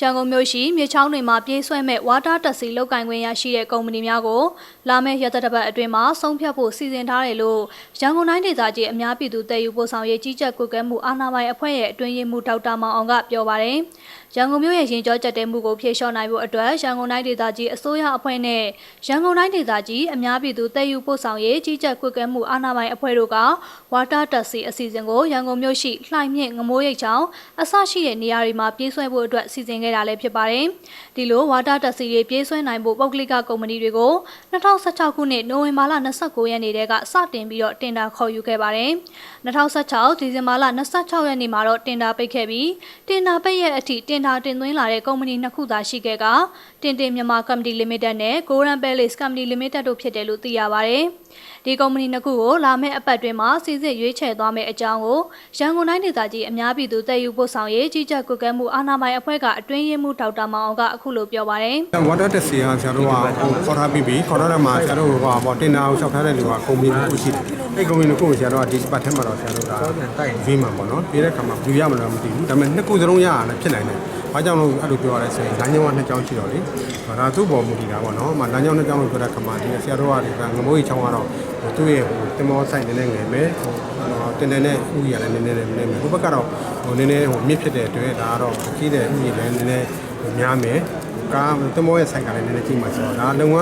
ရန်ကုန်မြို့ရှိမြေချောင်းတွေမှာပြေးဆွဲမဲ့ဝါတာတက်စီလောက်ကင်ခွင့်ရရှိတဲ့ကုမ္ပဏီများကိုလာမယ့်ရက်သတ္တပတ်အတွင်းမှာဆုံးဖြတ်ဖို့စီစဉ်ထားတယ်လို့ရန်ကုန်တိုင်းဒေသကြီးအများပြည်သူတည်ယူပို့ဆောင်ရေးကြီးကြပ်ကွပ်ကဲမှုအာဏာပိုင်အဖွဲ့ရဲ့အတွင်းရေးမှူးဒေါက်တာမောင်အောင်ကပြောပါတယ်။ရန်ကုန်မြို့ရဲ့ရင်ကျော်ကြက်တဲမှုကိုဖြေလျှော့နိုင်ဖို့အတွက်ရန်ကုန်တိုင်းဒေသကြီးအစိုးရအဖွဲ့နဲ့ရန်ကုန်တိုင်းဒေသကြီးအများပြည်သူတည်ယူပို့ဆောင်ရေးကြီးကြပ်ကွပ်ကဲမှုအာဏာပိုင်အဖွဲ့တို့ကဝါတာတက်စီအစီအစဉ်ကိုရန်ကုန်မြို့ရှိလှိုင်မြင့်ငမိုးရိပ်ချောင်းအဆရှိတဲ့နေရာတွေမှာပြေးဆွဲဖို့အတွက်စီစဉ်ခဲ့တာလည်းဖြစ်ပါတယ်။ဒီလိုဝါတာတက်စီတွေပြေးဆွဲနိုင်ဖို့ပုဂ္ဂလိကကုမ္ပဏီတွေကို2016ခုနှစ်နိုဝင်ဘာလ29ရက်နေ့တည်းကစတင်ပြီးတော့တင်ဒါခေါ်ယူခဲ့ပါတယ်။2016ဒီဇင်ဘာလ26ရက်နေ့မှာတော့တင်ဒါပိတ်ခဲ့ပြီးတင်ဒါပိတ်ရဲ့အထိတင်ဒါတင်သွင်းလာတဲ့ကုမ္ပဏီနှစ်ခုသာရှိခဲ့ကတင်တင်မြန်မာ Company Limited နဲ့ Golden Palace Company Limited တို့ဖြစ်တယ်လို့သိရပါတယ်။ဒီကုမ္ပဏီနှစ်ခုကိုလာမယ့်အပတ်တွင်မှာစီစစ်ရွေးချယ်သွားမယ့်အကြောင်းကိုရန်ကုန်တိုင်းဒေသကြီးအများပြည်သူတည်ယူပို့ဆောင်ရေးကြီးကြပ်ကွပ်ကဲမှုအာဏာပိုင်အဖွဲ့ကအတွင်းရေးမှူးဒေါက်တာမောင်အောင်ကအခုလိုပြောပါတယ်ဝါတာတက်စီကဆရာတို့ကဟိုခေါ်ထားပြီးပြီခေါ်ထားတဲ့မှာဆရာတို့ဟိုပေါ့တင်တာကိုလျှောက်ထားတဲ့လူကကုမ္ပဏီတစ်ခုရှိတယ်အဲ့ကုမ္ပဏီတစ်ခုကိုဆရာတို့ကဒီပတ်ထဲမှာတော့ဆရာတို့ကဗီးမှာပေါ့နော်ပြီးတဲ့ခါမှာဘယ်လိုရမလဲမသိဘူးဒါပေမဲ့နှစ်ခုစလုံးရရလည်းဖြစ်နိုင်တယ်ဘာကြောင့်လို့အဲ့လိုပြောရလဲဆိုရင်လမ်းကြောင်းကနှစ်ကြောင်းရှိတော့လေဒါသူ့ပေါ်မူတည်တာပေါ့နော်။မလမ်းကြောင်းနှစ်ကြောင်းလို့ပြောတဲ့ခါမှာဒီဆရာတို့ကဒီကငမိုးကြီးချောင်းကတော့ သူ့ရဲ့ဟိုတင်မောဆိုင်နေနေငယ်ပဲဟိုတင်တယ်နဲ့ဥရလည်းနည်းနည်းနည်းနည်းဟိုဘက်ကတော့ဟိုနည်းနည်းဟိုမြင့်ဖြစ်တဲ့အတွက်ဒါကတော့ကြီးတဲ့ဥရလည်းနည်းနည်းများမယ်။ကားတင်မောရဲ့ဆိုင်ကလည်းနည်းနည်းကြီးမှဆိုတော့ဒါလုံက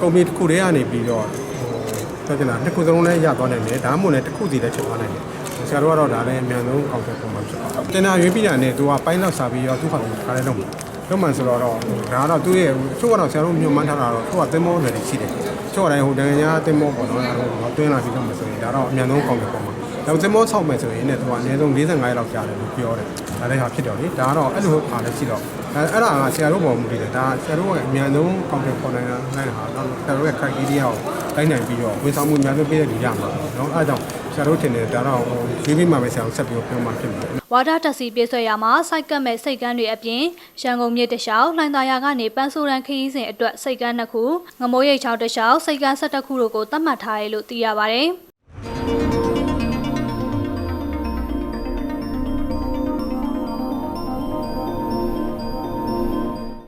ကုမ္ပဏီတစ်ခုတည်းကနေပြီးတော့ဟိုပြောချင်တာနှစ်ခုစလုံးလည်းရသွားနိုင်တယ်ဒါမှမဟုတ်လည်းတစ်ခုစီလည်းဖြစ်သွားနိုင်တယ်ဆရာတို့ကတော့ဒါလည်းအများဆုံးအောက်တဲ့ပုံမှန်ဖြစ်ပါတယ်တင်တာရွေးပြီးတာနဲ့သူကပိုင်းလောက်စားပြီးတော့သူ့ဟာသူခါလည်းလုံးမှာ လုံးမှန်ဆိုတော့ဒါကတော့သူ့ရဲ့ချို့ကတော့ဆရာတို့ညွှန်မှန်းထားတာတော့ချို့ကသင်းမောနယ်တွေရှိတယ်ချို့ကလည်းဟိုတန်ညာသင်းမောပေါ့နော်အဲတော့တွင်းလာပြီးတော့မဆိုရင်ဒါတော့အများဆုံးကောင်းတဲ့ပုံမှန်ဒါသင်းမောဆောက်မယ်ဆိုရင်လည်းသူကအနည်းဆုံး45ရက်လောက်ကြာတယ်လို့ပြောတယ်ဒါလည်းဟာဖြစ်တော့လေဒါကတော့အဲ့လိုဟာလည်းရှိတော့အဲအဲ့ဒါကဆရာတို့ပေါ်မူတည်တယ်ဒါဆရာတို့ရဲ့အများဆုံးကောင်းတဲ့ပေါ်နိုင်တာနိုင်တာတော့ဆရာတို့ရဲ့ criteria ကိုတိုင်းနိုင်ပြီးတော့ဝန်ဆောင်မှုအများဆုံးပေးတဲ့လူရမှာเนาะအဲဒါကြောင့် ဆရာတို့ထင်တယ်ဒါတော့ဟိုရွေးပြီးမှပဲဆရာတို့ဆက်ပြီးပြောမှဖြစ်မှာ။ဝါတာတက်စီပြေးဆွဲရမှာစိုက်ကတ်မဲ့စိတ်ကန်းတွေအပြင်ရန်ကုန်မြို့တခြားလှိုင်သာယာကနေပန်းဆိုးရန်ခရီးစဉ်အတွက်စိတ်ကန်းနှစ်ခုငမိုးရိပ်ချောင်းတခြားစိတ်ကန်း၁၁ခုတို့ကိုသတ်မှတ်ထားတယ်လို့သိရပါတယ်။